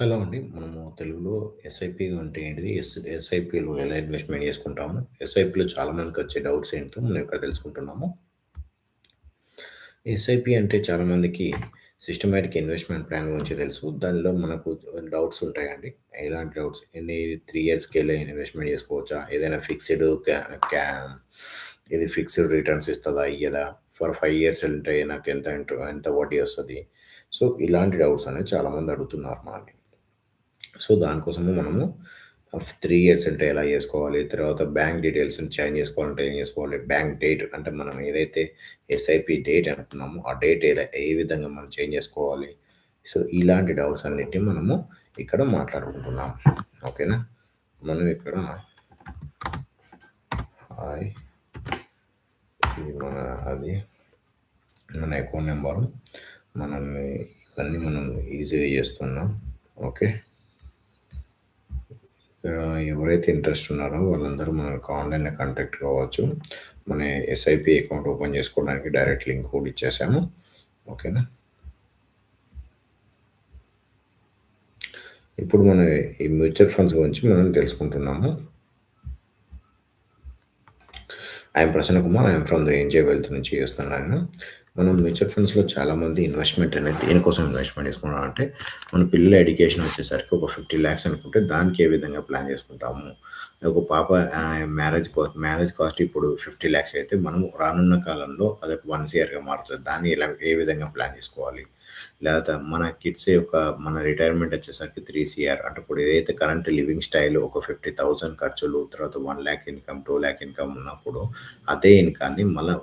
Hello అండి. మనము తెలుగులో ఎస్ఐపి అంటే ఏంటిది? ఎస్ ఎస్ఐపిలో ఎలా ఇన్వెస్ట్‌మెంట్ చేసుకుంటాము? ఎస్ఐపిలో చాలా మందికొచ్చే డౌట్స్ ఏంటో మనం ఇక్కడ తెలుసుకుంటున్నాము. ఎస్ఐపి అంటే చాలా మందికి ఇన్వెస్ట్‌మెంట్ ప్లాన్ గురించి తెలుసు. దానిలో మనకు డౌట్స్ ఉంటాయండి. ఎలాంటి డౌట్స్? ఎన్ని త్రీ ఇయర్స్కి వెళ్ళి ఇన్వెస్ట్‌మెంట్ చేసుకోవచ్చా? ఏదైనా ఫిక్స్‌డ్ క్యా క్యా ఇది ఫిక్స్‌డ్ రిటర్న్స్ ఇస్తుందా ఇయ్యదా? ఫర్ ఫైవ్ ఇయర్స్ ఉంటే నాకెంత ఇంట ఎంత వడ్డీ వస్తుంది సో, ఇలాంటి డౌట్స్ అనేవి చాలామంది అడుగుతున్నారు మనల్ని. సో, దానికోసము మనము త్రీ ఇయర్స్ అంటే ఎలా చేసుకోవాలి? తర్వాత బ్యాంక్ డీటెయిల్స్ చేంజ్ చేసుకోవాలంటే ఏం చేసుకోవాలి? బ్యాంక్ డేట్ అంటే మనం ఏదైతే ఎస్ఐపి డేట్ అనుకున్నామో, ఆ డేట్ ఎలా ఏ విధంగా మనం చేంజ్ చేసుకోవాలి? సో, ఇలాంటి డౌట్స్ అన్నిటి మనము ఇక్కడ మాట్లాడుకుంటున్నాం. ఓకేనా? మనం ఇక్కడ హాయ్. ఇది మన అది మన అకౌంట్ నెంబరు. మనం ఇవన్నీ మనం ఈజీగా చేస్తున్నాం. ఓకే. ఇక్కడ ఎవరైతే ఇంట్రెస్ట్ ఉన్నారో వాళ్ళందరూ మనకు ఆన్‌లైన్‌లో కాంటాక్ట్ కావచ్చు. మన ఎస్ఐపి అకౌంట్ ఓపెన్ చేసుకోవడానికి డైరెక్ట్ లింక్ కూడా ఇచ్చేసాము. ఓకేనా? ఇప్పుడు మనం ఈ మ్యూచువల్ ఫండ్స్ గురించి మనం తెలుసుకుంటున్నాము. I'm Prasanna Kumar. I'm from the NJ Wealth నుంచి చేస్తున్నాను. మనం మ్యూచువల్ ఫండ్స్‌లో చాలామంది ఇన్వెస్ట్‌మెంట్ అనేది దేనికోసం ఇన్వెస్ట్‌మెంట్ చేసుకున్నాం అంటే, మన పిల్లల ఎడ్యుకేషన్ వచ్చేసరికి ఒక 50,00,000 అనుకుంటే దానికి ఏ విధంగా ప్లాన్ చేసుకుంటాము? ఒక పాప మ్యారేజ్ కాస్ట్ మ్యారేజ్ కాస్ట్ ఇప్పుడు 50,00,000 అయితే మనం రానున్న కాలంలో అదొక 1 సీఆర్‌గా మారుతది. దాన్ని ఎలా ఏ విధంగా ప్లాన్ చేసుకోవాలి? లేకపోతే మన కిడ్స్ యొక్క మన రిటైర్మెంట్ వచ్చేసరికి త్రీ సిఆర్ అంటే ఇప్పుడు ఏదైతే కరెంట్ లివింగ్ స్టైల్ ఒక 50,000 ఖర్చులు, తర్వాత one lakh income, two lakh income ఉన్నప్పుడు అదే ఇన్‌కమ్‌ని మళ్ళీ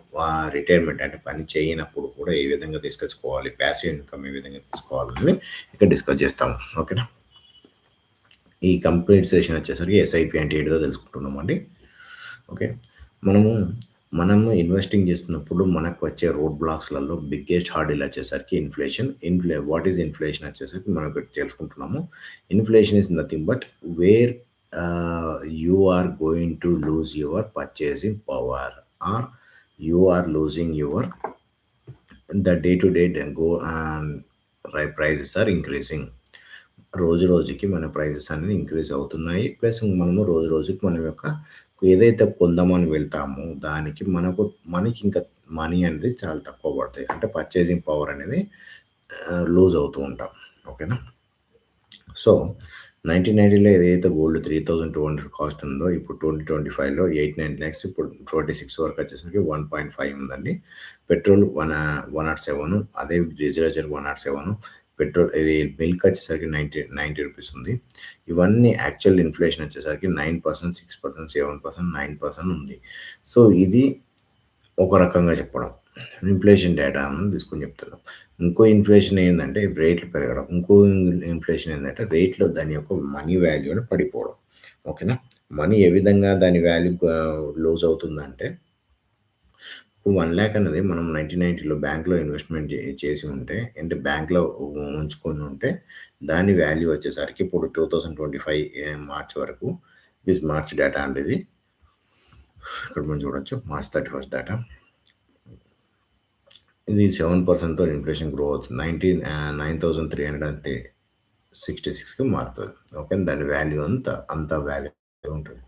రిటైర్మెంట్ అంటే పని చేయనప్పుడు కూడా ఏ విధంగా తీసుకొచ్చుకోవాలి? ప్యాసివ్ ఇన్‌కమ్ ఏ విధంగా తీసుకోవాలని ఇక్కడ డిస్కస్ చేస్తాము. ఓకేనా? ఈ కంప్లీట్ సెషన్ వచ్చేసరికి ఎస్ఐపి అంటే ఏంటిదో తెలుసుకుంటున్నామండి. ఓకే. మనము మనము ఇన్వెస్టింగ్ చేస్తున్నప్పుడు మనకు వచ్చే రోడ్ బ్లాక్స్‌లలో బిగ్గెస్ట్ హార్డిల్ వచ్చేసరికి inflation. Inflation what is inflation వచ్చేసరికి మనం ఇక్కడ తెలుసుకుంటున్నాము. Inflation is nothing but where you you are going to lose your purchasing power or you are losing your the day to day go prices are increasing. రోజు రోజుకి మన prices అనేది increase అవుతున్నాయి. Plus మనము రోజు రోజుకి మన యొక్క ఏదైతే కొందామని వెళ్తామో దానికి మనకు మనకి ఇంకా మనీ అనేది చాలా తక్కువ పడతాయి. అంటే పర్చేసింగ్ పవర్ అనేది లూజ్ అవుతూ ఉంటాం. ఓకేనా? సో, 1990లో ఏదైతే గోల్డ్ 3,200 కాస్ట్ ఉందో ఇప్పుడు 2025లో 8,9,00,000 ఇప్పుడు 26 వరకు వచ్చేసరికి 1.5 ఉందండి. Petrol one one nought seven అదే డీజిల్ వచ్చేసరికి 107 పెట్రోల్ ఇది మిల్క్ వచ్చేసరికి 90 90 రూపీస్ ఉంది. ఇవన్నీ యాక్చువల్ ఇన్‌ఫ్లేషన్ వచ్చేసరికి 9%, 6%, 7%, 9% ఉంది. సో, ఇది ఒక రకంగా చెప్పడం. ఇన్‌ఫ్లేషన్ డేటా అని తీసుకొని చెప్తున్నాం. ఇంకో ఇన్‌ఫ్లేషన్ ఏంటంటే రేట్లు పెరగడం. ఇంకో ఇన్‌ఫ్లేషన్ ఏంటంటే రేట్‌లో దాని యొక్క మనీ వాల్యూని పడిపోవడం. ఓకేనా? మనీ ఏ విధంగా దాని వాల్యూ లూజ్ uh, అవుతుందంటే 1,00,000 అనేది మనం 1990లో బ్యాంక్‌లో ఇన్వెస్ట్‌మెంట్ చేసి ఉంటే అంటే బ్యాంక్‌లో ఉంచుకొని ఉంటే దాని వాల్యూ వచ్చేసరికి ఇప్పుడు 2025 ఫైవ్ మార్చ్ వరకు దిస్ మార్చ్ డేటా అండి ఇది. ఇక్కడ మనం చూడొచ్చు. March 31 data. ఇది 7%తో ఇన్‌ఫ్లేషన్ గ్రో అవుతుంది. నైన్టీన్ ఆహ్, 9,366కి మారుతది. ఓకే. దాని వాల్యూ అంతా అంత వాల్యూ ఉంటుంది.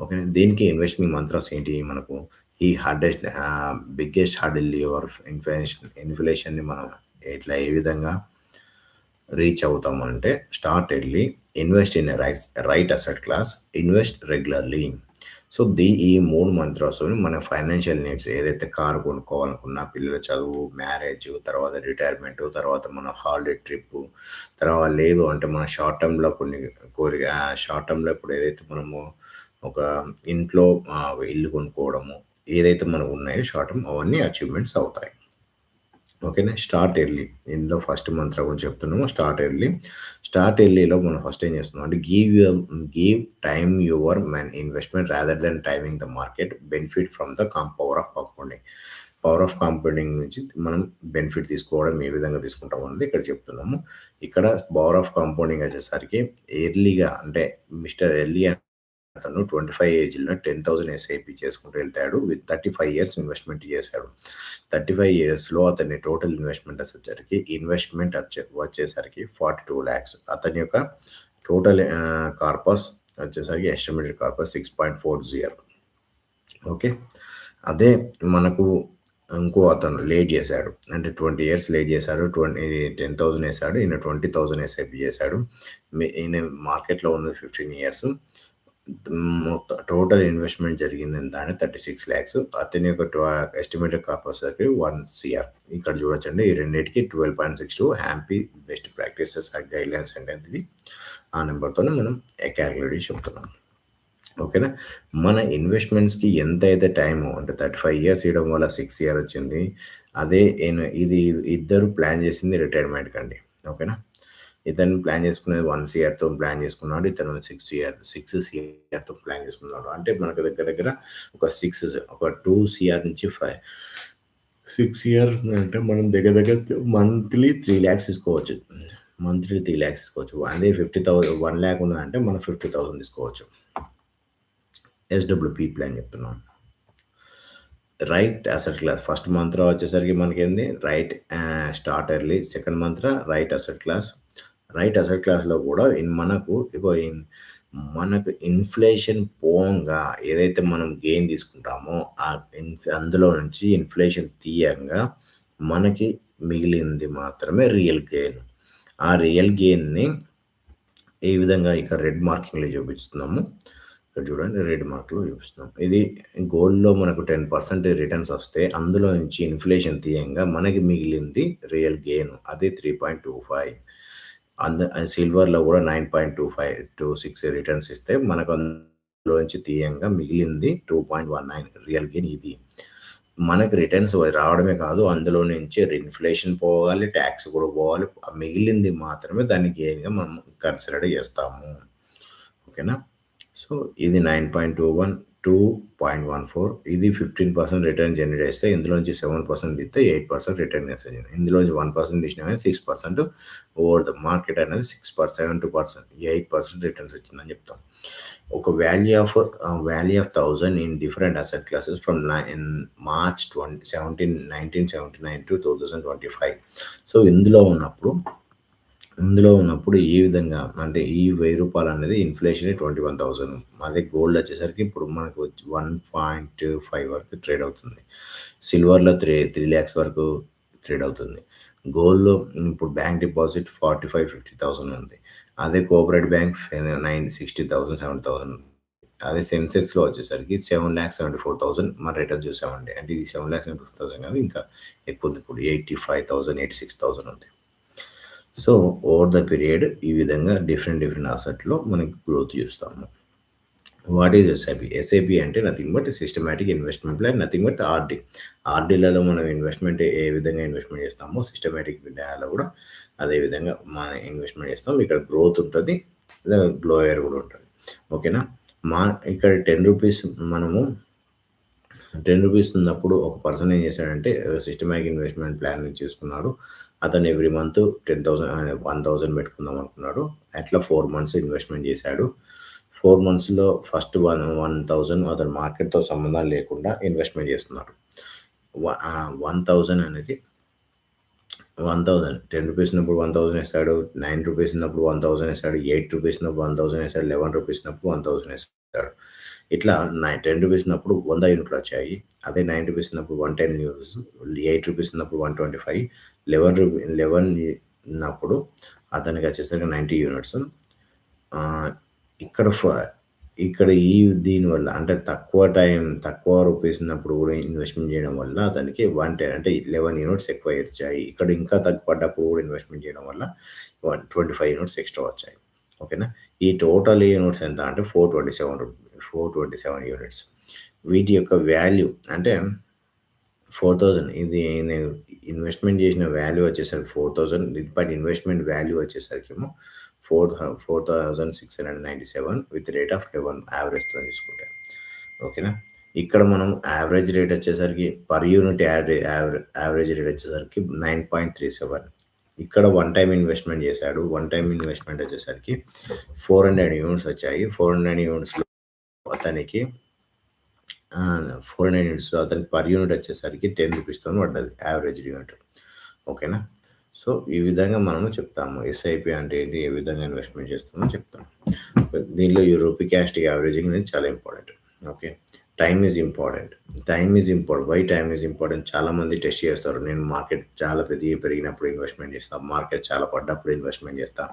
ఓకే దీనికి ఇన్వెస్ట్‌మెంట్ మంత్రాస్ ఏంటి మనకు ఈ hardest biggest hurdle your inflation ఇన్‌ఫ్లేషన్‌ని మనం ఎట్లా ఏ విధంగా reach అవుతామంటే start early, invest in rise right asset class, invest regularly. So, the ఈ మూడు మంత్రాస్‌తోని మన ఫైనాన్షియల్ నీడ్స్ ఏదైతే కారు కొనుక్కోవాలనుకున్నా, పిల్లల చదువు, మ్యారేజ్, తర్వాత రిటైర్మెంట్, తర్వాత మన హాలిడే ట్రిప్పు, తర్వాత లేదు అంటే మన షార్ట్ టర్మ్‌లో కొన్ని కోరిక షార్ట్ టర్మ్‌లో ఇప్పుడు ఏదైతే మనము ఒక ఇంట్లో ఇల్లు కొనుక్కోవడము, ఏదైతే మనకు ఉన్నాయో షార్ట్ టర్మ్ అవన్నీ అచీవ్‌మెంట్స్ అవుతాయి. ఓకేనా? Start early. ఇందులో ఫస్ట్ మంత్ర గురించి చెప్తున్నాము. Start early. స్టార్ట్ ఎర్లీలో మనం ఫస్ట్ ఏం చేస్తున్నాం అంటే give your give time your man investment rather than timing the market benefit from the come power of compounding. Power of compounding నుంచి మనం బెనిఫిట్ తీసుకోవడం ఏ విధంగా తీసుకుంటాం అనేది ఇక్కడ చెప్తున్నాము. ఇక్కడ పవర్ ఆఫ్ కాంపౌండింగ్ వచ్చేసరికి ఎర్లీగా అంటే మిస్టర్ ఎర్లీ అతను 25 ఏజ్‌లో 10,000 ఎస్ఐపి చేసుకుంటూ వెళ్తాడు. విత్ 35 ఇయర్స్ ఇన్వెస్ట్‌మెంట్ చేశాడు. 35 ఇయర్స్‌లో అతని టోటల్ ఇన్వెస్ట్‌మెంట్ వచ్చేసరికి ఇన్వెస్ట్‌మెంట్ వచ్చే వచ్చేసరికి 42,00,000 అతని యొక్క టోటల్ కార్పస్ వచ్చేసరికి ఎస్టిమేటెడ్ కార్పస్ 6.40 ఓకే. అదే మనకు ఇంకో అతను లేట్ చేశాడు. అంటే 20 ఇయర్స్ లేట్ చేశాడు. ట్వంటీ టెన్ థౌసండ్ వేసాడు ఈయన 20,000 ఎస్ఐపి చేశాడు. ఈయన మార్కెట్‌లో ఉన్నది 15 ఇయర్స్. మొత్తం టోటల్ ఇన్వెస్ట్‌మెంట్ జరిగింది ఎంత అంటే 36,00,000 అతని యొక్క ఎస్టిమేటెడ్ కార్పస్ వచ్చేసరికి 1 సీఆర్. ఇక్కడ చూడొచ్చండి. ఈ రెండింటికి twelve point six two AMFI best practices and guidelines అంటే ఇది. ఆ నెంబర్తోనే మనం క్యాలిక్యులేట్ చేసి చెప్తున్నాం. ఓకేనా. మన ఇన్వెస్ట్‌మెంట్స్‌కి ఎంత అయితే టైము అంటే 35 ఇయర్స్ ఇవ్వడం వల్ల సిక్స్ ఇయర్ వచ్చింది. అదే ఇది ఇద్దరు ప్లాన్ చేసింది రిటైర్మెంట్‌కండి. ఓకేనా. ఇతను ప్లాన్ చేసుకునేది వన్ సిఆర్తో ప్లాన్ చేసుకున్నాడు. ఇతను సిక్స్ ఇయర్ 6 సీఆర్‌తో ప్లాన్ చేసుకున్నాడు. అంటే మనకు దగ్గర దగ్గర ఒక సిక్స్ ఒక టూ సిఆర్ నుంచి ఫైవ్ సిక్స్ ఇయర్స్ అంటే మనం దగ్గర దగ్గర మంత్లీ 3,00,000 తీసుకోవచ్చు. మంత్లీ 3,00,000 తీసుకోవచ్చు. అదే 50,000 1,00,000 ఉన్నదంటే మనం 50,000 తీసుకోవచ్చు. ఎస్‌డబ్ల్యూపీ ప్లాన్ చెప్తున్నాను. Right asset class first mantra వచ్చేసరికి మనకేంది right start early. Second mantra right asset class. Right asset క్లాస్‌లో కూడా ఇన్ మనకు ఇగో ఇన్ మనకు ఇన్‌ఫ్లేషన్ పోంగా ఏదైతే మనం గెయిన్ తీసుకుంటామో ఆ అందులో నుంచి ఇన్‌ఫ్లేషన్ తీయంగా మనకి మిగిలింది మాత్రమే రియల్ గెయిన్. ఆ రియల్ గెయిన్‌ని ఈ విధంగా ఇక్కడ రెడ్ మార్కింగ్‌లో చూపిస్తున్నాము. ఇక్కడ చూడండి రెడ్ మార్క్‌లో చూపిస్తున్నాం. ఇది గోల్డ్‌లో మనకు 10% రిటర్న్స్ వస్తే అందులో నుంచి ఇన్‌ఫ్లేషన్ తీయంగా మనకి మిగిలింది రియల్ గెయిన్. అదే 3.25 అంద సిల్వర్‌లో కూడా 9.2526 రిటర్న్స్ ఇస్తే మనకు అందులో నుంచి తీయంగా మిగిలింది 2.19 రియల్ గెయిన్ ఇది. మనకు రిటర్న్స్ రావడమే కాదు అందులో నుంచి ఇన్‌ఫ్లేషన్ పోవాలి, ట్యాక్స్ కూడా పోవాలి. మిగిలింది మాత్రమే దాన్ని గెయిన్‌గా మనం కన్సిడర్ చేస్తాము. ఓకేనా. సో ఇది nine point two one two point one four ఇది ఫిఫ్టీన్ పర్సెంట్ రిటర్న్ జనరేట్ చేస్తే ఇందులోంచి సెవెన్ పర్సెంట్ ఇస్తే ఎయిట్ పర్సెంట్ రిటర్న్ చేస్తుంది ఇందులోంచి వన్ పర్సెంట్ ఇచ్చిన six percent over the market అనేది six percent seven two percent eight percent returns వచ్చిందని చెప్తాం. ఒక value of value of thousand in different asset classes from nine March twenty seventeen nineteen seventy nine to two thousand twenty five so ఇందులో ఉన్నప్పుడు ఇందులో ఉన్నప్పుడు ఈ విధంగా అంటే ఈ వెయ్యి రూపాయలు అనేది ఇన్ఫ్లేషన్ ట్వంటీ వన్ థౌసండ్ అదే గోల్డ్ వచ్చేసరికి ఇప్పుడు మనకు వన్ పాయింట్ ఫైవ్ వరకు ట్రేడ్ అవుతుంది. సిల్వర్లో త్రీ త్రీ ల్యాక్స్ వరకు ట్రేడ్ అవుతుంది. గోల్డ్లో ఇప్పుడు bank deposit forty five fifty thousand ఉంది. అదే cooperative bank nine sixty thousand seven thousand అదే సెన్సెక్స్లో వచ్చేసరికి seven lakhs seventy four thousand మన రిటర్న్ చూసామండి. అంటే ఇది seven lakhs seventy four thousand కాదు ఇంకా ఎక్కువ ఉంది. ఇప్పుడు eighty five thousand eighty six thousand ఉంది. సో ఓవర్ ద పీరియడ్ ఈ విధంగా డిఫరెంట్ డిఫరెంట్ అసెట్‌లో మనకి గ్రోత్ చూస్తాము. What is SIP? ఎస్ఐపి అంటే nothing but systematic investment plan nothing but RD. ఆర్‌డిలలో మనం ఇన్వెస్ట్‌మెంట్ ఏ విధంగా ఇన్వెస్ట్‌మెంట్ చేస్తామో సిస్టమేటిక్ డాలో కూడా అదే విధంగా మనం ఇన్వెస్ట్‌మెంట్ చేస్తాం. ఇక్కడ గ్రోత్ ఉంటుంది గ్లోయర్ కూడా ఉంటుంది ఓకేనా. మా ఇక్కడ 10 రూపీస్ మనము 10 రూపీస్ ఉన్నప్పుడు ఒక పర్సన్ ఏం చేశాడంటే సిస్టమాటిక్ ఇన్వెస్ట్‌మెంట్ ప్లాన్ చేసుకున్నాడు. అతను every month ten thousand one thousand పెట్టుకుందాం అనుకున్నాడు. అట్లా ఫోర్ మంత్స్ ఇన్వెస్ట్‌మెంట్ చేశాడు. ఫోర్ మంత్స్‌లో ఫస్ట్ వన్ 1,000 అతను మార్కెట్‌తో సంబంధం లేకుండా ఇన్వెస్ట్‌మెంట్ చేస్తున్నాడు. వ ఆహ్, 1,000 అనేది 1,000 10 రూపీస్ ఉన్నప్పుడు వన్ థౌజండ్ వేస్తాడు నైన్ రూపీస్ ఉన్నప్పుడు వన్ థౌజండ్ వేస్తాడు ఎయిట్ రూపీస్ ఉన్నప్పుడు వన్ థౌజండ్ వేస్తాడు లెవెన్ రూపీస్ ఉన్నప్పుడు 1,000 ఏసాడు. ఇట్లా నైన్ టెన్ రూపీస్ ఉన్నప్పుడు వంద యూనిట్లు వచ్చాయి. అదే నైన్ రూపీస్ ఉన్నప్పుడు 110 యూనిట్స్, ఎయిట్ రూపీస్ ఉన్నప్పుడు 125, 11 రూపీ 11 ఉన్నప్పుడు అతనికి వచ్చేసరికి 90 యూనిట్స్. ఇక్కడ ఫ ఇక్కడ ఈ దీనివల్ల అంటే తక్కువ టైం తక్కువ రూపీస్ ఉన్నప్పుడు కూడా ఇన్వెస్ట్‌మెంట్ చేయడం వల్ల అతనికి 110 అంటే 11 యూనిట్స్ ఎక్కువ వచ్చాయి. ఇక్కడ ఇంకా తగ్గుపడ్డప్పుడు కూడా ఇన్వెస్ట్‌మెంట్ చేయడం వల్ల 125 యూనిట్స్ ఎక్స్‌ట్రా వచ్చాయి. ఓకేనా. ఈ టోటల్ యూనిట్స్ ఎంత అంటే four twenty seven four twenty seven units. వీటి యొక్క వాల్యూ అంటే 4,000 ఇది నేను ఇన్వెస్ట్‌మెంట్ చేసిన వాల్యూ వచ్చేసరికి 4,000 but investment value వచ్చేసరికేమో four four thousand six hundred ninety seven with rate of 11 యావరేజ్‌తో తీసుకుంటే. ఓకేనా. ఇక్కడ మనం యావరేజ్ రేట్ వచ్చేసరికి per unit average average rate వచ్చేసరికి 9.37 ఇక్కడ వన్ టైం ఇన్వెస్ట్‌మెంట్ చేశాడు. వన్ టైం ఇన్వెస్ట్‌మెంట్ వచ్చేసరికి 400 యూనిట్స్ వచ్చాయి. 400 యూనిట్స్‌లో అతనికి ఫోర్ హండ్రెడ్ యూనిట్స్లో అతనికి పర్ యూనిట్ వచ్చేసరికి టెన్ రూపీస్తో పడ్డది యావరేజ్ యూనిట్ ఓకేనా? సో ఈ విధంగా మనము చెప్తాము. ఎస్ఐపి అంటే ఏంటి? ఏ విధంగా ఇన్వెస్ట్మెంట్ చేస్తామో చెప్తాము. దీనిలో ఈ రూపీ క్యాస్ట్ యావరేజింగ్ అనేది చాలా important okay? Time is important time is important why time is important చాలా మంది టెస్ట్ చేస్తారు. నేను మార్కెట్ చాలా పెద్ద పెరిగినప్పుడు ఇన్వెస్ట్మెంట్ చేస్తా. మార్కెట్ చాలా పడ్డప్పుడు ఇన్వెస్ట్మెంట్ చేస్తా.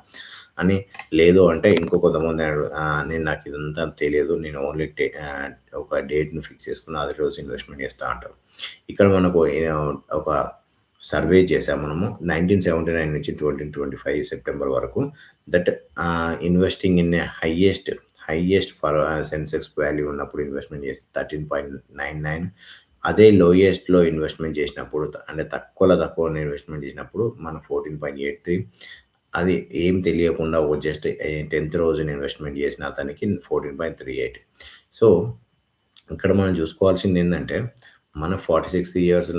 అని లేదు అంటే ఇంకో కొంతమంది నేను నాకు ఇదంతా తెలియదు. నేను ఓన్లీ ఒక డేట్ను ఫిక్స్ చేసుకుని అదే రోజు ఇన్వెస్ట్మెంట్ చేస్తా అంటారు. ఇక్కడ మనకు ఒక సర్వే చేసాం మనము. నైన్టీన్ సెవెంటీ నైన్ నుంచి ట్వంటీ ట్వంటీ ఫైవ్ సెప్టెంబర్ వరకు that investing in a highest highest for Sensex value ఉన్నప్పుడు ఇన్వెస్ట్మెంట్ చేస్తే థర్టీన్ పాయింట్ నైన్ నైన్ అదే లోయెస్ట్లో ఇన్వెస్ట్మెంట్ చేసినప్పుడు అంటే తక్కువలో తక్కువ ఇన్వెస్ట్మెంట్ చేసినప్పుడు మన ఫోర్టీన్ పాయింట్ ఎయిట్ త్రీ అది ఏం తెలియకుండా జస్ట్ టెన్త్ రోజున ఇన్వెస్ట్మెంట్ చేసిన అతనికి fourteen point three eight so ఇక్కడ మనం చూసుకోవాల్సింది ఏంటంటే మన forty six years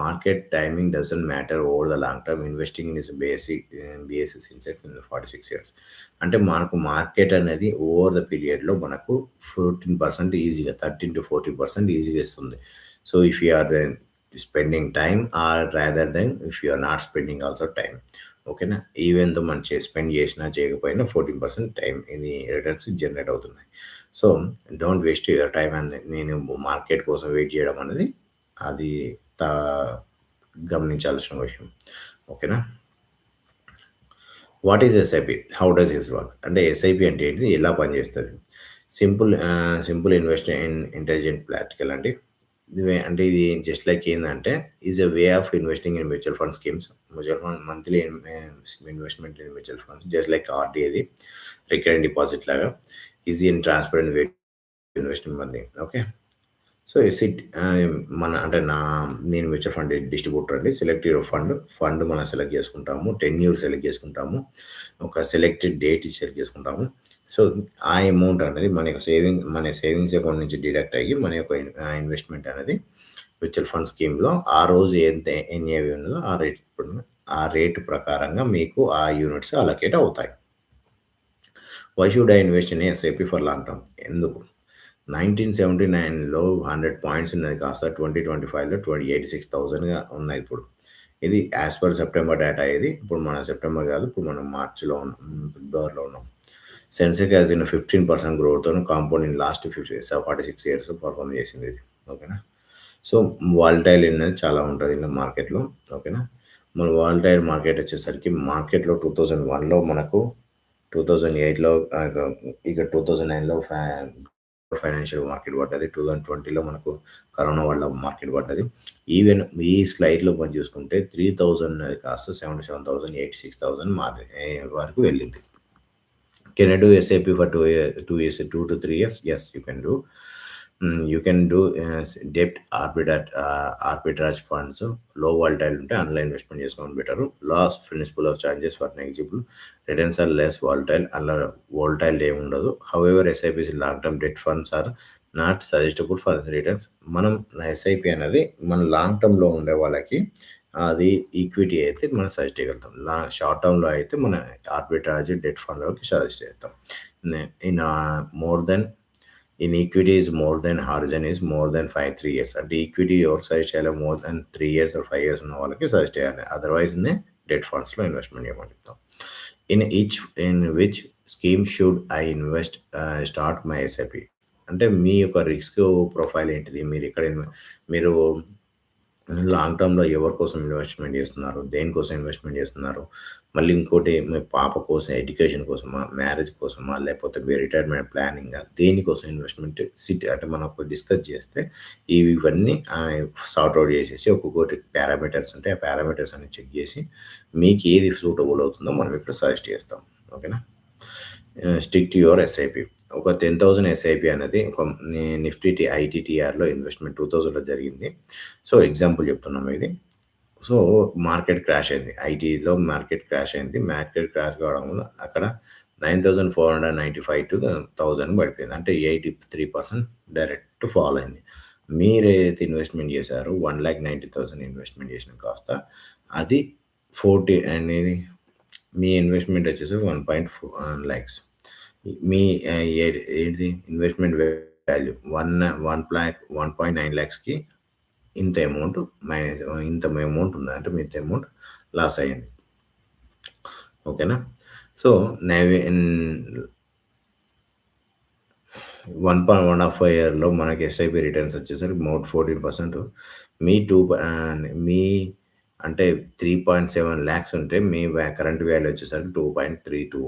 market timing doesn't matter over the long term investing in is basic BSC index in forty six years అంటే మనకు మార్కెట్ అనేది ఓవర్ ద పీరియడ్లో మనకు ఫోర్టీన్ పర్సెంట్ ఈజీగా థర్టీన్ టు ఫోర్టీ పర్సెంట్ ఈజీగా ఇస్తుంది. So if you are spending time or rather than if you are not spending also time ఓకేనా ఈవెన్తో మనం స్పెండ్ చేసినా చేయకపోయినా ఫోర్టీన్ పర్సెంట్ టైం ఇది రిటర్న్స్ జనరేట్ అవుతున్నాయి. So don't waste your time and నేను market కోసం వెయిట్ చేయడం అనేది అది తా గమనించాల్సిన విషయం. ఓకేనా? What is SIP how does is work అంటే ఎస్ఐపి అంటే ఏంటి ఎలా పనిచేస్తుంది? Simple simple invest in intelligent practical అండి. అంటే ఇది జస్ట్ లైక్ ఏంటంటే is a way of investing in mutual fund schemes mutual fund monthly investment in mutual funds just like RD అది రికరెంట్ డిపాజిట్ లాగా. Easy and transparent way investment మంది okay so sit మన అంటే నా నేను mutual fund distributor అండి. Select your fund fund మనం select చేసుకుంటాము. టెన్ ఇయర్ సెలెక్ట్ చేసుకుంటాము. ఒక సెలెక్టెడ్ డేట్ సెలెక్ట్ చేసుకుంటాము. సో ఆ అమౌంట్ అనేది మన యొక్క సేవింగ్ మన సేవింగ్స్ అకౌంట్ నుంచి డిడక్ట్ అయ్యి మన యొక్క ఇన్వెస్ట్మెంట్ అనేది మ్యూచువల్ ఫండ్ స్కీమ్లో ఆ రోజు ఎంత ఎన్ఏవి ఉన్నదో ఆ రేట్ ఆ రేటు ప్రకారంగా మీకు ఆ యూనిట్స్ అలొకేట్ అవుతాయి. Why should I invest in SIP for long term ఎందుకు? నైన్టీన్ సెవెంటీ నైన్లో హండ్రెడ్ పాయింట్స్ ఉన్నది కాస్త ట్వంటీ ట్వంటీ ఫైవ్లో ట్వంటీ ఎయిటీ సిక్స్ థౌసండ్గా ఉన్నాయి ఇప్పుడు. ఇది యాజ్ పర్ సెప్టెంబర్ డేటా ఇది. ఇప్పుడు మన సెప్టెంబర్ కాదు ఇప్పుడు మనం మార్చిలో ఉన్నాం. ఫిబ్రవరిలో ఉన్నాం. Sensex as in fifteen percent గ్రోత్తో compound in last fifty forty six years perform చేసింది ఇది. ఓకేనా? సో వాల్టైల్ అనేది చాలా ఉంటుంది ఇలా మార్కెట్లో ఓకేనా? మన వాల్టైల్ మార్కెట్ వచ్చేసరికి మార్కెట్లో టూ థౌజండ్ వన్లో మనకు టూ థౌజండ్ ఎయిట్లో ఇక టూ థౌజండ్ నైన్లో ఫైనాన్షియల్ మార్కెట్ పడ్డది. టూ థౌజండ్ ట్వంటీలో మనకు కరోనా వల్ల మార్కెట్ పడ్డది. ఈవెన్ ఈ స్లైడ్లో పని చూసుకుంటే త్రీ థౌజండ్ కాస్త seventy seven thousand eighty six thousand వరకు వెళ్ళింది. Can I do SAP for two two two two three three yes you you do. You can do డెప్ట్ arbiter arbitrage ఫండ్స్లో వాల్టైల్ ఉంటే ఆన్లైన్ ఇన్వెస్ట్మెంట్ చేసుకోవడం better loss principal of charges for negligible returns or less volatile అలా volatile ఏమి ఉండదు. However SIPs long term debt funds are not suggestible for returns మనం SIP అనేది మన long టర్మ్లో ఉండే వాళ్ళకి అది ఈక్విటీ అయితే మనం సజెస్ట్ చేయగలుగుతాం. లా షార్ట్ టర్మ్లో అయితే మన ఆర్బిట్రాజ్ డెట్ ఫండ్లోకి సజెస్ట్ చేస్తాం. In more than in equity is more than horizon is more than five three years అంటే ఈక్విటీ ఎవరు సజెస్ట్ చేయాలి more than three years or five years ఉన్న వాళ్ళకి సజెస్ట్ చేయాలి. అదర్వైజ్ నే డెట్ ఫండ్స్లో ఇన్వెస్ట్మెంట్ చేయమని చెప్తాం. In each in which scheme should I invest start my SIP అంటే మీ యొక్క రిస్క్ ప్రొఫైల్ ఏంటిది? మీరు ఇక్కడ మీరు లాంగ్ టర్మ్‌లో ఎవరి కోసం ఇన్వెస్ట్‌మెంట్ చేస్తున్నారు? దేనికోసం ఇన్వెస్ట్‌మెంట్ చేస్తున్నారు? మళ్ళీ ఇంకోటి మీ పాప కోసం ఎడ్యుకేషన్ కోసమా? మ్యారేజ్ కోసమా? లేకపోతే మీ రిటైర్మెంట్ ప్లానింగా? దేనికోసం ఇన్వెస్ట్‌మెంట్ సిట్ అంటే మనం డిస్కస్ చేస్తే ఇవన్నీ సార్ట్ అవుట్ చేసేసి ఒక్కొక్కటి పారామీటర్స్ ఉంటాయి. ఆ పారామీటర్స్ అన్ని చెక్ చేసి మీకు ఏది సూటబుల్ అవుతుందో మనం ఇక్కడ సజెస్ట్ చేస్తాం. ఓకేనా? Stick to your SIP. ఒక టెన్ థౌజండ్ ఎస్ఐపి అనేది ఒక నిఫ్టీ టీ ఐటీటీఆర్లో ఇన్వెస్ట్మెంట్ టూ థౌజండ్లో జరిగింది. సో ఎగ్జాంపుల్ చెప్తున్నాము ఇది. సో మార్కెట్ క్రాష్ అయింది. ఐటీలో మార్కెట్ క్రాష్ అయింది. మార్కెట్ క్రాష్ కావడం వల్ల అక్కడ nine thousand four hundred ninety five to thousand పడిపోయింది. అంటే eighty three percent direct fall అయింది. మీరు ఏదైతే ఇన్వెస్ట్మెంట్ చేశారో one lakh ninety thousand investment చేసిన కాస్త అది ఫోర్టీ అనేది మీ ఇన్వెస్ట్మెంట్ వచ్చేసి వన్ పాయింట్ ఫోర్ ల్యాక్స్ మీ ఏంటి investment value one one lakh one point nine ల్యాక్స్కి ఇంత అమౌంట్ మైనస్ ఇంత అమౌంట్ ఉంది. అంటే ఇంత అమౌంట్ లాస్ అయ్యింది. ఓకేనా? So navy one point one half ఇయర్లో మనకి ఎస్ఐపి రిటర్న్స్ వచ్చేసరికి మోట్ ఫోర్టీన్ పర్సెంట్ మీ టూ మీ అంటే త్రీ పాయింట్ సెవెన్ ల్యాక్స్ ఉంటే మీ కరెంట్ వాల్యూ వచ్చేసరికి two point three two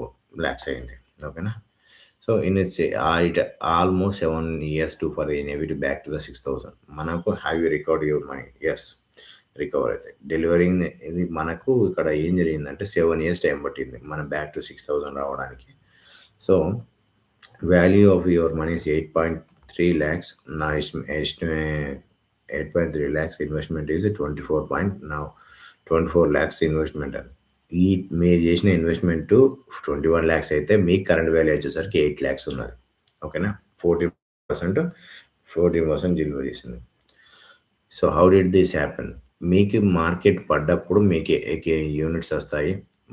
lakhs అయింది ఓకేనా so in it's it almost seven years to for in equity back to the six thousand మనకు have you record your money is recover అవుతాయి delivering ఇది మనకు ఇక్కడ ఏం జరిగిందంటే సెవెన్ ఇయర్స్ టైం పట్టింది. మన బ్యాక్ టు సిక్స్ థౌసండ్ రావడానికి. So value of your money is eight point three lakhs నా estimate eight point three lakhs investment is twenty four point నా ట్వంటీ ఫోర్ ల్యాక్స్ ఇన్వెస్ట్మెంట్ అని ఈ మీరు చేసిన ఇన్వెస్ట్మెంట్ ట్వంటీ వన్ ల్యాక్స్ అయితే మీకు కరెంట్ వాల్యూ వచ్చేసరికి ఎయిట్ ల్యాక్స్ ఉన్నది. ఓకేనా fourteen percent fourteen percent delivery చేసింది. So how did this happen మీకు మార్కెట్ పడ్డప్పుడు మీకు యూనిట్స్ వస్తాయి.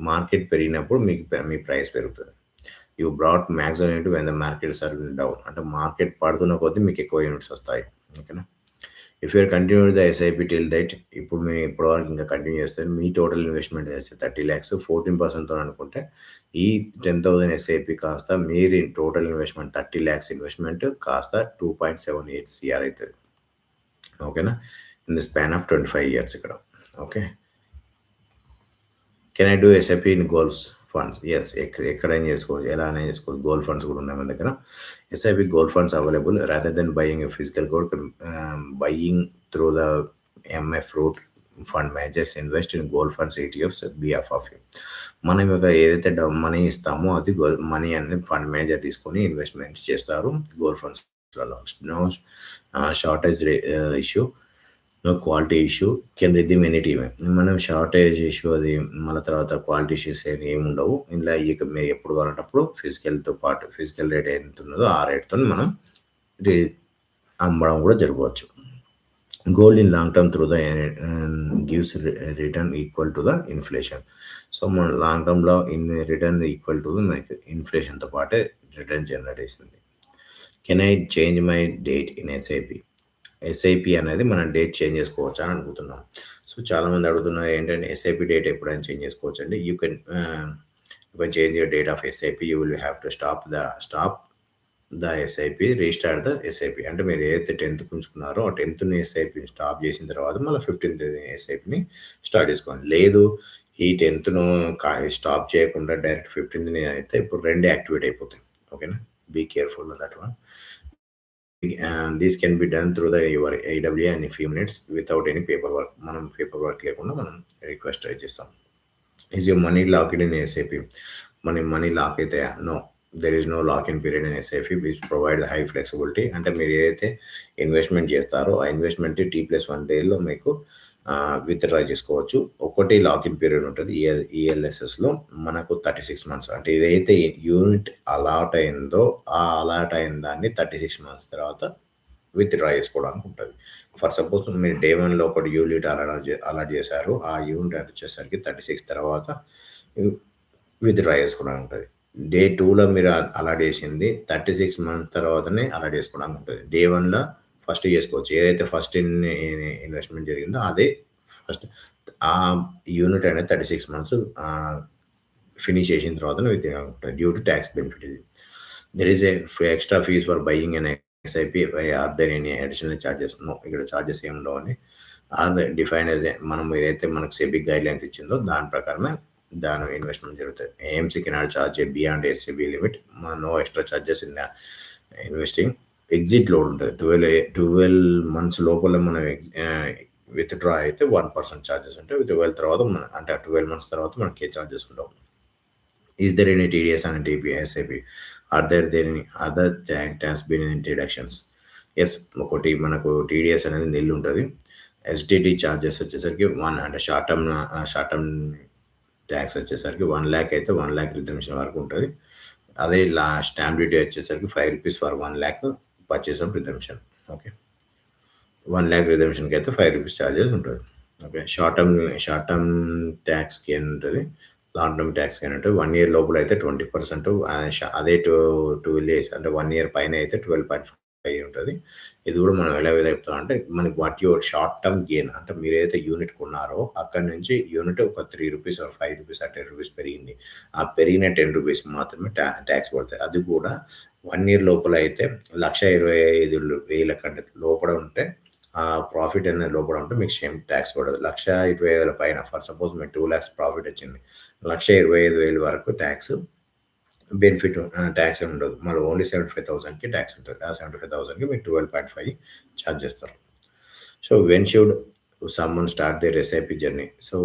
మార్కెట్ పెరిగినప్పుడు మీకు మీ ప్రైస్ పెరుగుతుంది. You brought maximum unit when the market sir down అంటే మార్కెట్ పడుతున్న కొద్దీ మీకు ఎక్కువ యూనిట్స్ వస్తాయి. ఓకేనా if you're continue the SIP till that ఇప్పుడు మేము ఇప్పటివరకు ఇంకా కంటిన్యూ చేస్తే మీ టోటల్ ఇన్వెస్ట్మెంట్ చేస్తే థర్టీ ల్యాక్స్ ఫోర్టీన్ పర్సెంట్తో అనుకుంటే ఈ టెన్ థౌసండ్ ఎస్ఐపి కాస్త మీరు total investment thirty lakhs investment కాస్త two point seven eight CR అవుతుంది ఓకేనా in the span of twenty five years ఇక్కడ. Okay can I do SIP in goals funds yes ఎక్కడైనా చేసుకోవచ్చు ఎలా అయినా చేసుకోవచ్చు గోల్డ్ ఫండ్స్ కూడా ఉన్నాయి మన దగ్గర. SIP gold funds available. Rather than buying physical gold buying through the MF route fund managers invest in gold funds ATFs BF of you మనం ఇక ఏదైతే మనీ ఇస్తామో అది గోల్ మనీ అనేది ఫండ్ మేనేజర్ తీసుకొని ఇన్వెస్ట్మెంట్స్ చేస్తారు. Gold ఫండ్స్లలో no shortage issue no quality issue can redeem any time మనం shortage issue అది మళ్ళీ తర్వాత క్వాలిటీ ఇష్యూస్ ఏమి ఉండవు. ఇలా ఇక మీరు ఎప్పుడు కావాలంటప్పుడు ఫిజికల్తో పాటు ఫిజికల్ రేట్ ఎంత ఉన్నదో ఆ రేట్తో మనం అమ్మడం కూడా జరగవచ్చు. Gold in long term through the gives return equal to the inflation so మన లాంగ్ టర్మ్లో ఇన్ రిటర్న్ ఈక్వల్ టు మనకి ఇన్ఫ్లేషన్తో పాటే రిటర్న్ జనరేట్ చేసింది. Can I change my date in SIP SIP అనేది మనం డేట్ చేంజ్ చేసుకోవచ్చు అని అనుకుంటున్నాం. సో చాలామంది అడుగుతున్నారు ఏంటంటే ఎస్ఐపి డేట్ ఎప్పుడైనా చేంజ్ చేసుకోవచ్చు అండి you can you can change your date of SIP you will have to stop the stop the SIP registered the SIP అంటే మీరు ఏదైతే టెన్త్ ఉంచుకున్నారో ఆ టెన్త్ని ఎస్ఐపిని స్టాప్ చేసిన తర్వాత మళ్ళీ ఫిఫ్టీన్త్ ఎస్ఐపిని స్టార్ట్ చేసుకోండి. లేదు ఈ టెన్త్ను స్టాప్ చేయకుండా డైరెక్ట్ ఫిఫ్టీన్త్ని అయితే ఇప్పుడు రెండే యాక్టివేట్ అయిపోతాయి. ఓకేనా be careful that one and this can be done through the your AWA in a few minutes without any paperwork. మనం పేపర్ వర్క్ లేకుండా మనం రిక్వెస్ట్ ట్రై చేస్తాం. Is you money lock in SIP మన money lock అయితే no there is no lock in period in SIP which provide high flexibility అంటే మీరు ఏదైతే investment చేస్తారో ఆ ఇన్వెస్ట్మెంట్ టీ ప్లస్ వన్ డేలో మీకు విత్డ్రా చేసుకోవచ్చు. ఒకటి లాకిన్ పీరియడ్ ఉంటుంది ఈఎల్ ఈఎల్ఎస్ఎస్లో మనకు థర్టీ సిక్స్ మంత్స్ అంటే ఏదైతే యూనిట్ అలాట్ అయిందో ఆ అలాట్ అయిన దాన్ని థర్టీ సిక్స్ మంత్స్ తర్వాత విత్ డ్రా చేసుకోవడానికి ఉంటుంది. ఫర్ సపోజ్ మీరు డే వన్లో ఒకటి యూనిట్ అలాట్ అలాట్ చేశారు ఆ యూనిట్ వచ్చేసరికి థర్టీ సిక్స్ తర్వాత విత్ డ్రా చేసుకోవడానికి ఉంటుంది. డే టూలో మీరు అలాట్ చేసింది థర్టీ సిక్స్ మంత్స్ తర్వాతనే అలాట్ చేసుకోవడానికి ఉంటుంది. డే వన్లో ఫస్ట్ చేసుకోవచ్చు. ఏదైతే ఫస్ట్ ఇన్వెస్ట్మెంట్ జరిగిందో అదే ఫస్ట్. ఆ యూనిట్ అనేది థర్టీ సిక్స్ మంత్స్ ఫినిష్ చేసిన తర్వాత with due to tax benefit ఇది. There is a extra fees for buying and XIP are there any additional charges no ఇక్కడ ఛార్జెస్ ఏమి ఉండవు అని. అది డిఫైన్ యాజ్ మనం ఏదైతే మనకు సెబిక్ గైడ్ లైన్స్ ఇచ్చిందో దాని ప్రకారమే దాని ఇన్వెస్ట్మెంట్ జరుగుతుంది AMC cannot charge beyond SCB limit no extra charges in investing exit load ఉంటుంది. ట్వెల్వ్ ట్వెల్వ్ మంత్స్ లోపల మనం విత్ డ్రా అయితే వన్ పర్సెంట్ ఛార్జెస్ ఉంటాయి. ట్వెల్వ్ తర్వాత మనం అంటే ట్వెల్వ్ మంత్స్ తర్వాత మనకి ఏ ఛార్జెస్ ఉండవు. Is there any TDS and TP SIP are there there any other tax bin deductions yes ఒకటి మనకు టీడీఎస్ అనేది నిల్లు ఉంటుంది. ఎస్డిటి ఛార్జెస్ వచ్చేసరికి వన్ అంటే short term short term tax వచ్చేసరికి వన్ ల్యాక్ అయితే వన్ ల్యాక్ రిజర్వేషన్ వరకు ఉంటుంది. అదే లా స్టాంప్ డ్యూటీ వచ్చేసరికి five rupees for one lakh purchase of reservation okay one lakh రిజర్వేషన్కి అయితే ఫైవ్ రూపీస్ ఛార్జెస్ ఉంటుంది. Okay short term short term ట్యాక్స్కి ఏం ఉంటుంది? లాంగ్ టర్మ్ ట్యాక్స్కి అని ఉంటుంది? వన్ ఇయర్ లోపల అయితే ట్వంటీ పర్సెంట్ అదే టూ టూ ఇయర్స్ అంటే వన్ ఇయర్ పైన అయితే ట్వెల్వ్ పాయింట్ ఫైవ్ ఉంటుంది. ఇది కూడా మనం ఎలా చెప్తాం అంటే మనకి what your short term gain అంటే మీరు ఏదైతే యూనిట్ కొన్నారో అక్కడి నుంచి యూనిట్ ఒక three rupees or five rupees ఆ టెన్ రూపీస్ పెరిగింది. ఆ పెరిగిన టెన్ రూపీస్ మాత్రమే ట్యాక్స్ పడుతుంది పడతాయి. అది కూడా వన్ ఇయర్ లోపల అయితే 1,25,000 కంటే లోపల ఉంటే ఆ ప్రాఫిట్ అనేది లోపల ఉంటే మీకు సేమ్ ట్యాక్స్ పడదు. 1,25,000 పైన ఫర్ సపోజ్ మీకు 2,00,000 ప్రాఫిట్ వచ్చింది. 1,25,000 వరకు ట్యాక్స్ బెనిఫిట్ ట్యాక్స్ ఉండదు. మళ్ళీ ఓన్లీ 75,000కి ట్యాక్స్ ఉంటుంది ఆ 75,000కి మీకు 12.5 చార్జ్ చేస్తారు. So when should someone start the SIP journey. So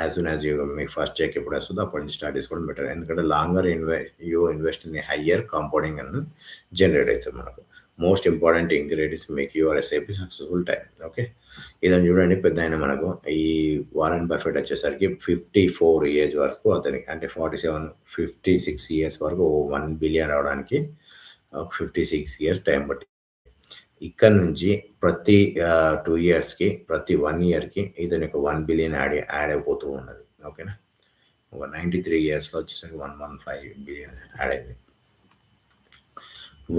as soon as you me first check ఎప్పుడు వస్తదో అప్పటి నుంచి స్టార్ట్ చేసుకోవడం బెటర్. ఎందుకంటే longer invest you invest in higher compounding అని జనరేట్ అవుతుంది మనకు. Most important ingredients make your SIP successful time okay. ఇదని చూడండి పెద్ద అయిన మనకు ఈ వారెన్ బఫెట్ వచ్చేసరికి 54 ఏజ్ వరకు అతనికి అంటే 47, 56 ఇయర్స్ వరకు వన్ బిలియన్ రావడానికి ఫిఫ్టీ సిక్స్ ఇయర్స్ టైం పట్టింది. ఇక్కడ నుంచి ప్రతి టూ ఇయర్స్‌కి ప్రతి వన్ ఇయర్‌కి ఇతనికి 1 బిలియన్ యాడ్ యాడ్ అయిపోతూ ఉన్నది. ఓకేనా. ఒక 93 ఇయర్స్‌లో వచ్చేసరికి 115 బిలియన్ యాడ్ అయింది.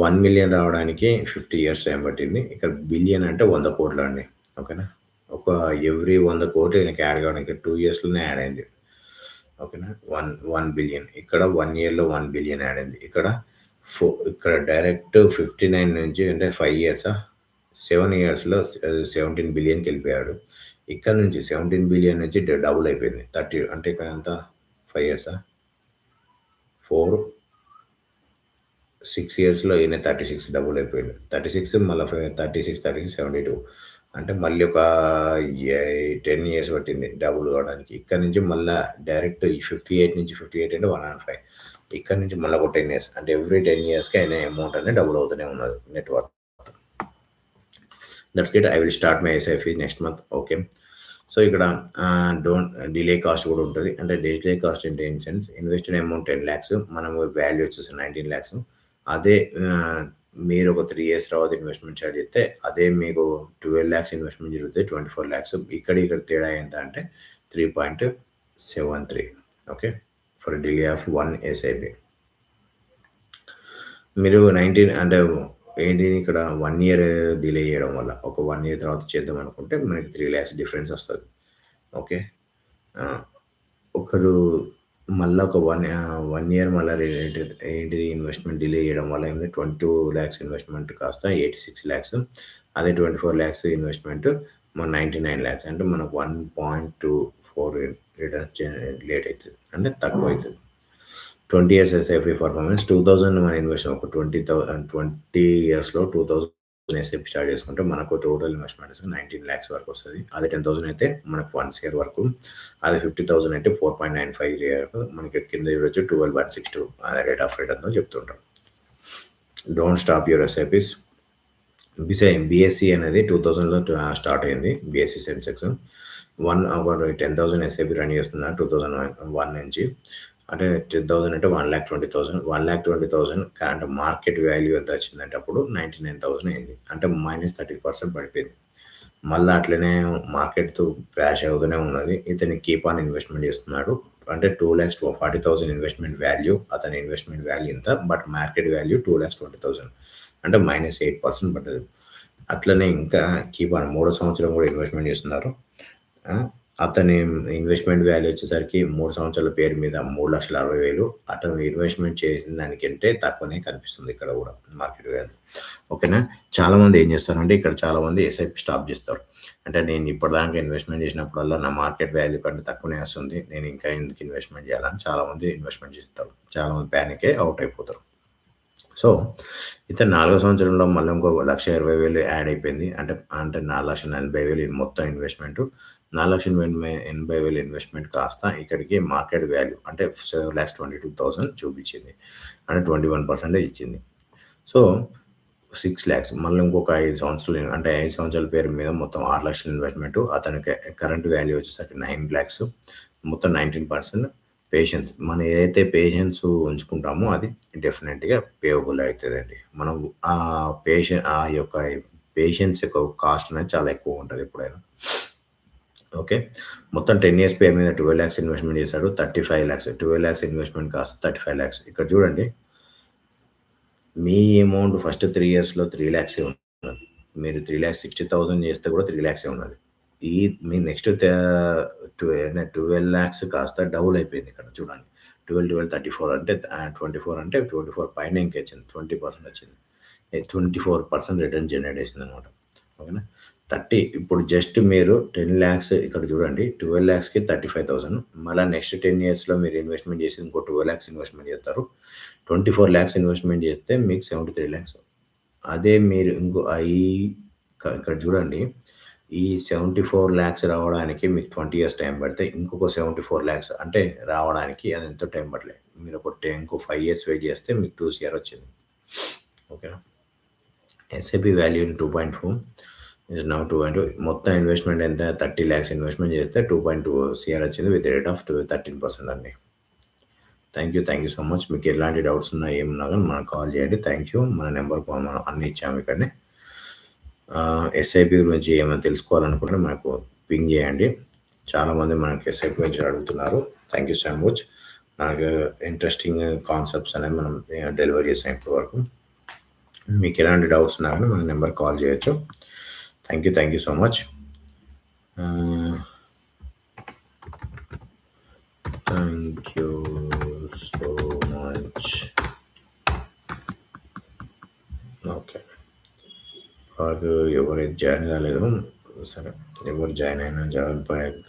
వన్ మిలియన్ రావడానికి 50 ఇయర్స్ టైం పట్టింది. ఇక్కడ బిలియన్ అంటే వంద కోట్లు అండి. ఓకేనా. ఒక ఎవ్రీ వంద కోట్లు ఈయనకి యాడ్ కావడానికి టూ ఇయర్స్‌లోనే యాడ్ అయింది. ఓకేనా. 1, 1 బిలియన్ ఇక్కడ వన్ ఇయర్‌లో వన్ బిలియన్ యాడ్ అయింది. ఇక్కడ ఫో ఇక్కడ డైరెక్ట్ ఫిఫ్టీ నైన్ నుంచి అంటే ఫైవ్ ఇయర్సా సెవెన్ ఇయర్స్లో సెవెంటీన్ బిలియన్కి వెళ్ళిపోయాడు. ఇక్కడ నుంచి సెవెంటీన్ బిలియన్ నుంచి డబుల్ అయిపోయింది. థర్టీ అంటే ఇక్కడ ఎంత? ఫైవ్ ఇయర్సా ఫోర్ సిక్స్ ఇయర్స్లో ఈయన థర్టీ సిక్స్ డబుల్ అయిపోయింది థర్టీ సిక్స్ మళ్ళీ thirty six thirty six seventy two. అంటే మళ్ళీ ఒక టెన్ ఇయర్స్ పట్టింది డబుల్ కావడానికి. ఇక్కడ నుంచి మళ్ళీ డైరెక్ట్ ఫిఫ్టీ ఎయిట్ నుంచి ఫిఫ్టీ ఎయిట్ అంటే వన్ అండ్ ఫైవ్. ఇక్కడ నుంచి మళ్ళీ ఒక 10 ఇయర్స్ అంటే ఎవ్రీ 10 ఇయర్స్‌కి ఆయన అమౌంట్ అనేది డబుల్ అవుతూనే ఉన్నది network that's it. I will start my SIP next month. Okay. So ఇక్కడ డోంట్ డిలే కాస్ట్ కూడా ఉంటుంది అంటే డిలే కాస్ట్ అంటే ఇన్ సెన్స్ ఇన్వెస్టెడ్ అమౌంట్ 10,00,000 మనం వాల్యూ వచ్చేసి 19,00,000 అదే మీరు ఒక త్రీ ఇయర్స్ తర్వాత ఇన్వెస్ట్‌మెంట్ స్టార్ట్ చేస్తే అదే మీకు 12,00,000 ఇన్వెస్ట్‌మెంట్ జరుగుతే 24,00,000 ఇక్కడ ఇక్కడ తేడా ఎంత అంటే 3.73 okay. For delay of one 1 మీరు నైన్టీన్ అంటే ఏంటి ఇక్కడ వన్ ఇయర్ డిలే చేయడం వల్ల? ఒక వన్ ఇయర్ తర్వాత చేద్దాం అనుకుంటే మనకి త్రీ ల్యాక్స్ డిఫరెన్స్ వస్తుంది. ఓకే ఒకరు మళ్ళీ ఒక వన్ వన్ ఇయర్ మళ్ళీ రిలేటెడ్ ఏంటిది ఇన్వెస్ట్మెంట్ డిలే చేయడం వల్ల ఏంటంటే ట్వంటీ టూ ల్యాక్స్ ఇన్వెస్ట్మెంట్ కాస్త ఎయిటీ సిక్స్ ల్యాక్స్ అదే ట్వంటీ ఫోర్ ల్యాక్స్ ఇన్వెస్ట్మెంట్ మన నైంటీ నైన్ ల్యాక్స్ అంటే మనకు one point two four returns late అవుతుంది అంటే తక్కువ అవుతుంది ట్వంటీ ఇయర్స్ ఎస్ఐపి పర్ఫార్మెన్స్ 2000 మన ఇన్వెస్ట్ ఒక ట్వంటీ థౌసండ్ ట్వంటీ ఇయర్స్‌లో 2000 ఎస్ఐపి స్టార్ట్ చేసుకుంటే మనకు టోటల్ ఇన్వెస్ట్‌మెంట్ 19,00,000 వరకు వస్తది. అదే 10,000 అయితే మనకు వన్ ఇయర్ వరకు. అదే 50,000 అయితే 4.95 ఇయర్ మనకి కింద చూడొచ్చు 12.62 అదే రేట్ ఆఫ్ రిటర్న్‌తో చెప్తుంటాం. Don't stop your SIPs. బిసై BSE అనేది టూ థౌజండ్లో స్టార్ట్ అయింది. BSE Sensex. One our 10,000 SIP run చేస్తున్నారు 2001 నుంచి. అంటే 10,000 అంటే one lakh twenty thousand one lakh twenty thousand current market value ఎంత వచ్చిందంటే అప్పుడు 99,000 అయింది. అంటే మైనస్ 30% పడిపోయింది. మళ్ళీ అట్లనే మార్కెట్‌తో క్రాష్ అవుతూనే ఉన్నది. ఇతని కీప్ ఆన్ ఇన్వెస్ట్‌మెంట్ చేస్తున్నాడు. అంటే 2,40,000 ఇన్వెస్ట్‌మెంట్ వాల్యూ అతని ఇన్వెస్ట్‌మెంట్ వాల్యూ ఇంత. బట్ మార్కెట్ వాల్యూ 2,20,000 అంటే మైనస్ ఎయిట్ పర్సెంట్ పడ్డది. అట్లనే ఇంకా కీప్ ఆన్ మూడో సంవత్సరం కూడా ఇన్వెస్ట్‌మెంట్ చేస్తున్నారు. అతని ఇన్వెస్ట్‌మెంట్ వాల్యూ వచ్చేసరికి మూడు సంవత్సరాల పేరు మీద 3,60,000 అతను ఇన్వెస్ట్‌మెంట్ చేసిన దానికంటే తక్కువనే కనిపిస్తుంది ఇక్కడ కూడా మార్కెట్ వాల్యూ. ఓకేనా. చాలామంది ఏం చేస్తారంటే ఇక్కడ చాలామంది ఎస్ఐపి స్టాప్ చేస్తారు. అంటే నేను ఇప్పటిదాకా ఇన్వెస్ట్‌మెంట్ చేసినప్పుడల్లా నా మార్కెట్ వాల్యూ కంటే తక్కువనే వస్తుంది. నేను ఇంకా ఎందుకు ఇన్వెస్ట్‌మెంట్ చేయాలని చాలామంది ఇన్వెస్ట్‌మెంట్ చేస్తారు. చాలామంది మంది అయ్యి అవుట్ అయిపోతారు. సో ఇతను నాలుగో సంవత్సరంలో మళ్ళీ ఇంకో లక్ష ఇరవై వేలు యాడ్ అయిపోయింది. అంటే అంటే నాలుగు లక్షల ఎనభై వేలు మొత్తం ఇన్వెస్ట్మెంట్ నాలుగు లక్షల ఎనభై ఎనభై వేలు ఇన్వెస్ట్మెంట్ కాస్త ఇక్కడికి మార్కెట్ వాల్యూ అంటే seven lakhs twenty two thousand చూపించింది. అంటే ట్వంటీ వన్ పర్సెంటేజ్ ఇచ్చింది. సో సిక్స్ ల్యాక్స్ మళ్ళీ ఇంకొక ఐదు సంవత్సరాలు అంటే ఐదు సంవత్సరాల పేరు మీద మొత్తం ఆరు లక్షల ఇన్వెస్ట్మెంట్ అతనికి కరెంట్ వాల్యూ వచ్చేసరికి నైన్ ల్యాక్స్ మొత్తం నైన్టీన్ పర్సెంట్ పేషెన్స్. మనం ఏదైతే పేషెన్స్ ఉంచుకుంటామో అది డెఫినెట్గా పేవబుల్ అవుతుందండి మనం ఆ పేషెంట్ ఆ యొక్క పేషెన్స్ యొక్క కాస్ట్ అనేది చాలా ఎక్కువ ఉంటుంది ఎప్పుడైనా. ఓకే. మొత్తం 10 ఇయర్స్ పేరు మీద 12,00,000 ఇన్వెస్ట్‌మెంట్ చేశాడు. 35,00,000 12,00,000 ఇన్వెస్ట్‌మెంట్ కాస్త 35,00,000 ఇక్కడ చూడండి. మీ అమౌంట్ ఫస్ట్ త్రీ ఇయర్స్‌లో 3,00,000 ఉన్నది. మీరు 3,60,000 చేస్తే కూడా 3,00,000 ఉన్నది. ఈ మీ నెక్స్ట్ ట్వెల్వ్ ట్వెల్వ్ ల్యాక్స్ కాస్త డబుల్ అయిపోయింది ఇక్కడ చూడండి. ట్వెల్వ్ ట్వెల్వ్ థర్టీ ఫోర్ అంటే ట్వంటీ ఫోర్ అంటే ట్వంటీ ఫోర్ పైన ఇంకా వచ్చింది ట్వంటీ పర్సెంట్ వచ్చింది. Twenty four percent return generate చేసింది అనమాట. ఓకేనా? థర్టీ ఇప్పుడు జస్ట్ మీరు టెన్ ల్యాక్స్ ఇక్కడ చూడండి ట్వెల్వ్ ల్యాక్స్కి థర్టీ ఫైవ్ థౌసండ్ మళ్ళీ నెక్స్ట్ టెన్ ఇయర్స్లో మీరు ఇన్వెస్ట్మెంట్ చేసి ఇంకో ట్వెల్వ్ ల్యాక్స్ ఇన్వెస్ట్మెంట్ చేస్తారు. ట్వంటీ ఫోర్ ల్యాక్స్ ఇన్వెస్ట్మెంట్ చేస్తే మీకు సెవెంటీ త్రీ ల్యాక్స్ అదే మీరు ఇంకో ఐ ఇక్కడ చూడండి ఈ 74,00,000 రావడానికి మీకు 20 ఇయర్స్ టైం పడితే ఇంకొక 74,00,000 అంటే రావడానికి అది ఎంతో టైం పడలేదు మీరు ఒక ఇంకో ఫైవ్ ఇయర్స్ వెయిట్ చేస్తే మీకు టూ సిఆర్ వచ్చింది. ఓకేనా? SIP value in 2.4 is now 2 మొత్తం ఇన్వెస్ట్‌మెంట్ ఎంత థర్టీ ల్యాక్స్ ఇన్వెస్ట్‌మెంట్ చేస్తే టూ పాయింట్ టూ సిఆర్ వచ్చింది విత్ రేట్ ఆఫ్ 13% అండి. Thank you. Thank you so much. మీకు ఎలాంటి డౌట్స్ ఉన్నా ఏమున్నా కానీ మనకు కాల్ చేయండి. Thank you. మన నెంబర్ మనం అన్ని ఇచ్చాము ఇక్కడనే. ఎస్ఐపి గురించి ఏమైనా తెలుసుకోవాలనుకుంటే మనకు పింగ్ చేయండి. చాలామంది మనకి ఎస్ఐపి గురించి అడుగుతున్నారు. Thank you so much. నాకు ఇంట్రెస్టింగ్ కాన్సెప్ట్స్ అనేవి మనం డెలివరీ డెలివర్ చేసాం ఇప్పటి వరకు. మీకు ఎలాంటి డౌట్స్ ఉన్నా కానీ మన నెంబర్ కాల్ చేయొచ్చు. Thank you. Thank you so much. Thank you so much. Okay. Park ఎవరైతే జాయిన్ కాలేదు సరే ఎవరు జాయిన్ అయినా జాయిన్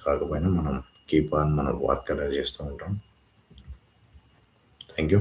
కాకపోయినా మనం కీప్ ఆన్ మన వర్క్ అలా చేస్తూ ఉంటాం. Thank you